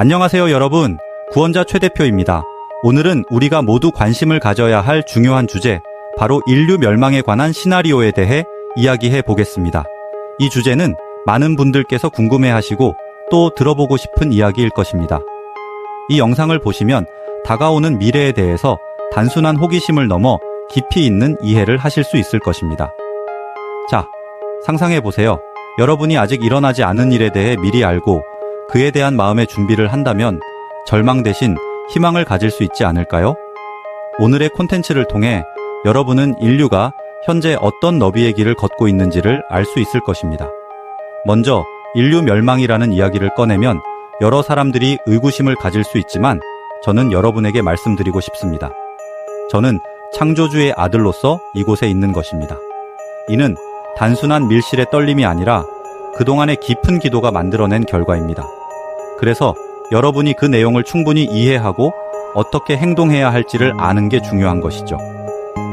안녕하세요 여러분. 구원자 최 대표입니다. 오늘은 우리가 모두 관심을 가져야 할 중요한 주제, 바로 인류 멸망에 관한 시나리오에 대해 이야기해 보겠습니다. 이 주제는 많은 분들께서 궁금해 하시고 또 들어보고 싶은 이야기일 것입니다. 이 영상을 보시면 다가오는 미래에 대해서 단순한 호기심을 넘어 깊이 있는 이해를 하실 수 있을 것입니다. 자, 상상해 보세요. 여러분이 아직 일어나지 않은 일에 대해 미리 알고 그에 대한 마음의 준비를 한다면 절망 대신 희망을 가질 수 있지 않을까요? 오늘의 콘텐츠를 통해 여러분은 인류가 현재 어떤 너비의 길을 걷고 있는지를 알 수 있을 것입니다. 먼저 인류 멸망이라는 이야기를 꺼내면 여러 사람들이 의구심을 가질 수 있지만 저는 여러분에게 말씀드리고 싶습니다. 저는 창조주의 아들로서 이곳에 있는 것입니다. 이는 단순한 밀실의 떨림이 아니라 그동안의 깊은 기도가 만들어낸 결과입니다. 그래서 여러분이 그 내용을 충분히 이해하고 어떻게 행동해야 할지를 아는 게 중요한 것이죠.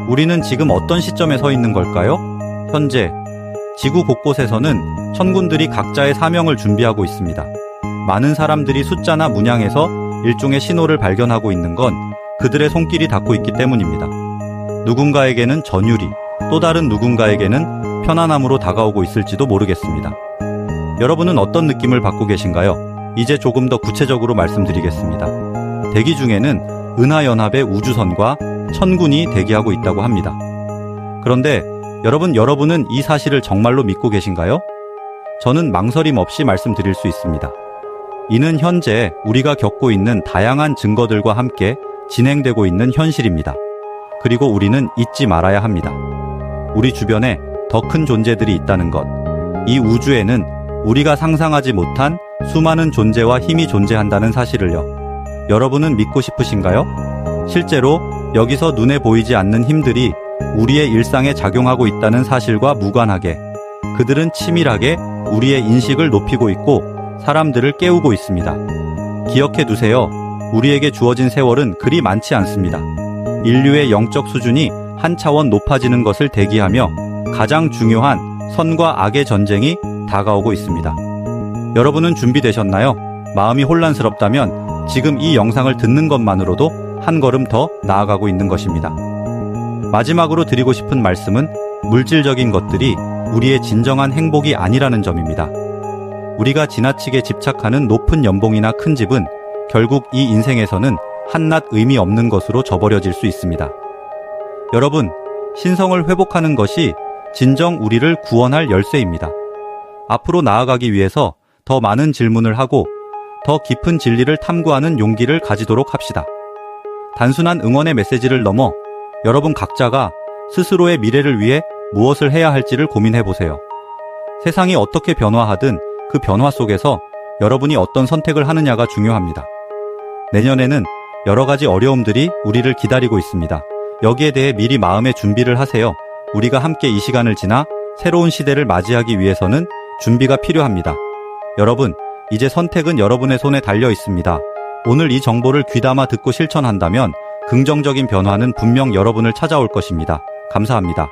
우리는 지금 어떤 시점에 서 있는 걸까요? 현재 지구 곳곳에서는 천군들이 각자의 사명을 준비하고 있습니다. 많은 사람들이 숫자나 문양에서 일종의 신호를 발견하고 있는 건 그들의 손길이 닿고 있기 때문입니다. 누군가에게는 전율이, 또 다른 누군가에게는 편안함으로 다가오고 있을지도 모르겠습니다. 여러분은 어떤 느낌을 받고 계신가요? 이제 조금 더 구체적으로 말씀드리겠습니다. 대기 중에는 은하연합의 우주선과 천군이 대기하고 있다고 합니다. 그런데 여러분, 여러분은 이 사실을 정말로 믿고 계신가요? 저는 망설임 없이 말씀드릴 수 있습니다. 이는 현재 우리가 겪고 있는 다양한 증거들과 함께 진행되고 있는 현실입니다. 그리고 우리는 잊지 말아야 합니다. 우리 주변에 더 큰 존재들이 있다는 것. 이 우주에는 우리가 상상하지 못한 수많은 존재와 힘이 존재한다는 사실을요. 여러분은 믿고 싶으신가요? 실제로 여기서 눈에 보이지 않는 힘들이 우리의 일상에 작용하고 있다는 사실과 무관하게 그들은 치밀하게 우리의 인식을 높이고 있고 사람들을 깨우고 있습니다. 기억해 두세요. 우리에게 주어진 세월은 그리 많지 않습니다. 인류의 영적 수준이 한 차원 높아지는 것을 대기하며 가장 중요한 선과 악의 전쟁이 다가오고 있습니다. 여러분은 준비되셨나요? 마음이 혼란스럽다면 지금 이 영상을 듣는 것만으로도 한 걸음 더 나아가고 있는 것입니다. 마지막으로 드리고 싶은 말씀은 물질적인 것들이 우리의 진정한 행복이 아니라는 점입니다. 우리가 지나치게 집착하는 높은 연봉이나 큰 집은 결국 이 인생에서는 한낱 의미 없는 것으로 저버려질 수 있습니다. 여러분, 신성을 회복하는 것이 진정 우리를 구원할 열쇠입니다. 앞으로 나아가기 위해서 더 많은 질문을 하고 더 깊은 진리를 탐구하는 용기를 가지도록 합시다. 단순한 응원의 메시지를 넘어 여러분 각자가 스스로의 미래를 위해 무엇을 해야 할지를 고민해 보세요. 세상이 어떻게 변화하든 그 변화 속에서 여러분이 어떤 선택을 하느냐가 중요합니다. 내년에는 여러 가지 어려움들이 우리를 기다리고 있습니다. 여기에 대해 미리 마음의 준비를 하세요. 우리가 함께 이 시간을 지나 새로운 시대를 맞이하기 위해서는 준비가 필요합니다. 여러분, 이제 선택은 여러분의 손에 달려 있습니다. 오늘 이 정보를 귀담아 듣고 실천한다면 긍정적인 변화는 분명 여러분을 찾아올 것입니다. 감사합니다.